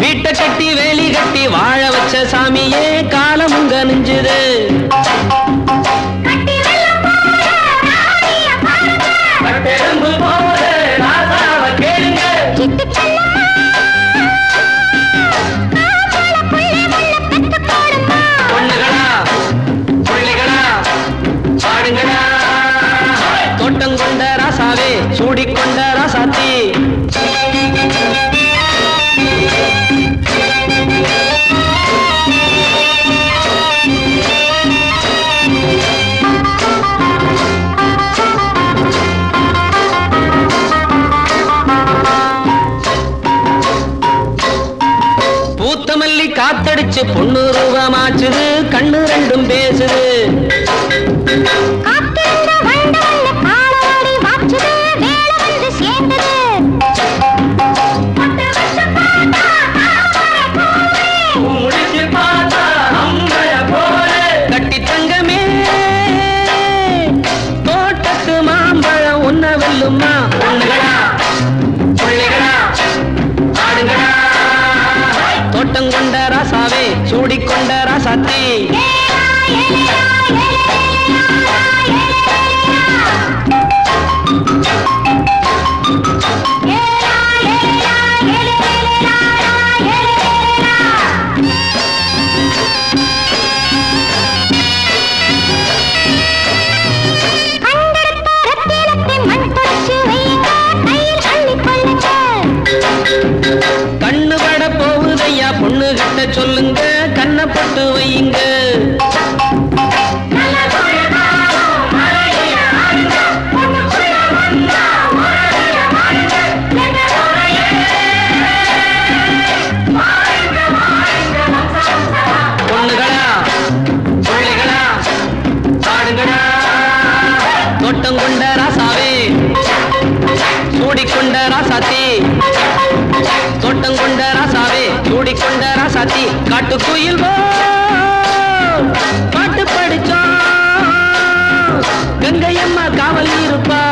வீட்டை கட்டி வேலி கட்டி வாழ வச்ச சாமியே காலமுங்க நெஞ்சுது. சூடிக்கொண்ட ராசாத்தி. பூத்தமல்லி காத்தடிச்சு பொண்ணு ரூபமாச்சுது கண்ணு ரெண்டும் பேசுது. மாம்பழம் தோட்டம் கொண்ட ராசாவே சூடிக்கொண்ட ராசாத்தி. போட்டு வையுங்க கொண்ட ராசாவே சூடிக்கொண்ட ராசாத்தி தோட்டம் கொண்ட ராசாவே சூடிக்கொண்ட ராசாத்தி காட்டுக்குயில் வா! பாட்டு படிச்சோம் கங்கை அம்மா காவல் இருப்பா